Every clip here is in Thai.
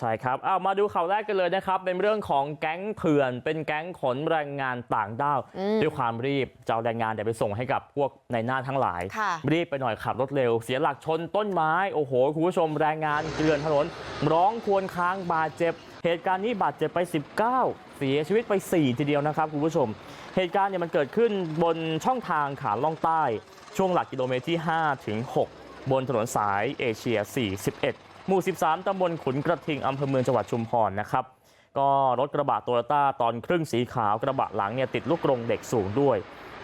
ใช่ครับเอามาดูข่าวแรกกันเลยนะครับเป็นเรื่องของแก๊งเถื่อนเป็นแก๊งขนแรงงานต่างด้าวอืมด้วยความรีบจะเอาแรงงานเดี๋ยวไปส่งให้กับพวกในหน้าทั้งหลายค่ะรีบไปหน่อยขับรถเร็วเสียหลักชนต้นไม้โอ้โหคุณผู้ชมแรงงานเกลื่อนถนนร้องครวรค้างบาดเจ็บ เหตุการณ์นี้บาดเจ็บไป 19 เสียชีวิตไป 4 ทีเดียวนะครับคุณผู้ชม เหตุการณ์เนี่ยมันเกิดขึ้นบนช่องทางขาล่องใต้ ช่วงหลักกิโลเมตรที่5ถึง6บนถนนสายเอเชีย 41 หมู่13ตำบลขุนกระทิงอำเภอเมืองจังหวัดชุมพรนะครับ ก็รถกระบะโตโยต้าตอนครึ่งสีขาวกระบะหลังเนี่ยติดลูกกรงเด็กสูงด้วย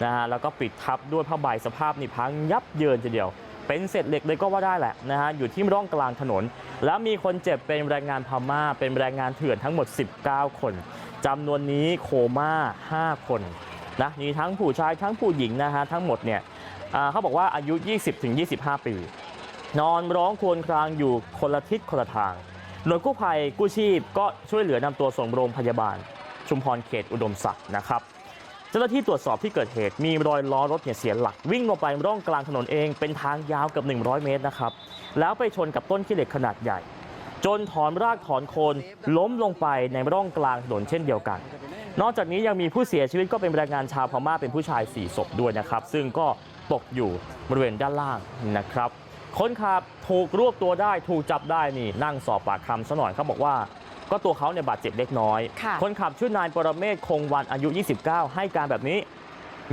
นะฮะแล้วก็ปิดทับด้วยผ้าใบสภาพนี่พังยับเยินทีเดียว เป็นเศษเหล็กเลยก็ว่าได้แหละนะฮะอยู่ที่ร่องกลางถนน แล้วมีคนเจ็บเป็นแรงงานพม่า เป็นแรงงานเถื่อนทั้งหมด 19 คนจำนวนนี้โคม่า 5 คนนะมีทั้งผู้ชายทั้งผู้หญิงนะฮะทั้งหมดเนี่ยเขาบอกว่าอายุ 20-25 ปี นอนร้องครวญครางอยู่คนละทิศคนละทางหน่วยกู้ภัยกู้ชีพก็ช่วยเหลือนำตัวส่งโรงพยาบาล ชุมพรเขตอุดมศักดิ์นะครับเจ้าหน้าที่ตรวจสอบที่เกิดเหตุมีรอยล้อรถเนี่ยเสียหลัก วิ่งลงไปร่องกลางถนนเองเป็นทางยาวเกับ100 เมตรนะครับ แล้วไปชนกับต้นขี้เหล็กขนาดใหญ่ จนถอนรากถอนโคนล้มลงไปในร่องกลางถนนเช่นเดียวกัน นอกจากนี้ยังมีผู้เสียชีวิตก็เป็นแรงงานชาวพม่าเป็นผู้ชาย4ศพด้วยนะครับ ซึ่งก็ตกอยู่บริเวณด้านล่างนะครับ คนขับถูกรวบตัวได้ถูกจับได้นี่นั่งสอบปากคำซะหน่อยเขาบอกว่าก็ตัวเขาเนี่ยบาดเจ็บเล็กน้อยค่ะคนขับชื่อนายปรเมศคงวันอายุ 29 ให้การแบบนี้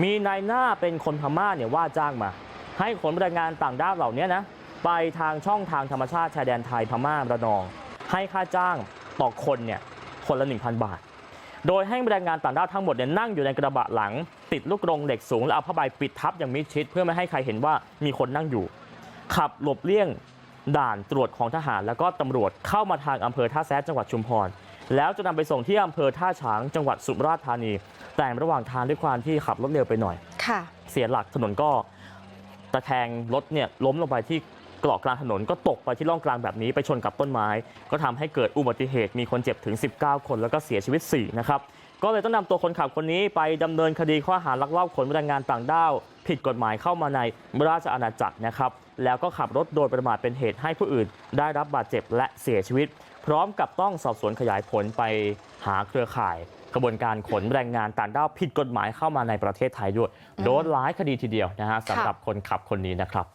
มีนายหน้าเป็นคนพม่าเนี่ยว่าจ้างมา ให้ขนแรงงานต่างด้าวเหล่านี้นะไปทางช่องทางธรรมชาติชายแดนไทยพม่าระนอง ให้ค่าจ้างต่อคนเนี่ยคนละ 1,000 บาท โดยให้แรงงานต่างด้าวทั้งหมดเนี่ยนั่งอยู่ในกระบะหลัง ติดลูกกรงเหล็กสูงแล้วเอาผ้าใบปิดทับอย่างมิดชิด เพื่อไม่ให้ใครเห็นว่ามีคนนั่งอยู่ ขับหลบเลี่ยงด่านตรวจของทหารแล้วก็ตำรวจเข้ามาทางอำเภอท่าแซะจังหวัดชุมพรแล้วจะนำไปส่งที่อำเภอท่าฉางจังหวัดสุราษฎร์ธานี แต่ระหว่างทางด้วยความที่ขับรถเร็วไปหน่อยค่ะ เสียหลักถนนก็ตะแคงรถเนี่ยล้มลงไปที่เกาะกลางถนนก็ตกไปที่ร่องกลางแบบนี้ไปชนกับต้นไม้ ก็ทำให้เกิดอุบัติเหตุมีคนเจ็บถึง 19 คนแล้วก็เสียชีวิต4นะครับ ก็เลยต้องนำตัวคนขับคนนี้ไปดำเนินคดีข้อหาลักลอบขนแรงงานต่างด้าวผิดกฎหมายเข้ามาในราชอาณาจักรนะครับแล้วก็ขับรถโดยประมาทเป็นเหตุให้ผู้อื่น ได้รับบาดเจ็บและเสียชีวิต พร้อมกับต้องสอบสวนขยายผลไปหาเครือข่ายกระบวนการขนแรงงานต่างด้าวผิดกฎหมายเข้ามาในประเทศไทยด้วยโดนหลายคดีทีเดียวนะฮะสำหรับคนขับคนนี้นะครับ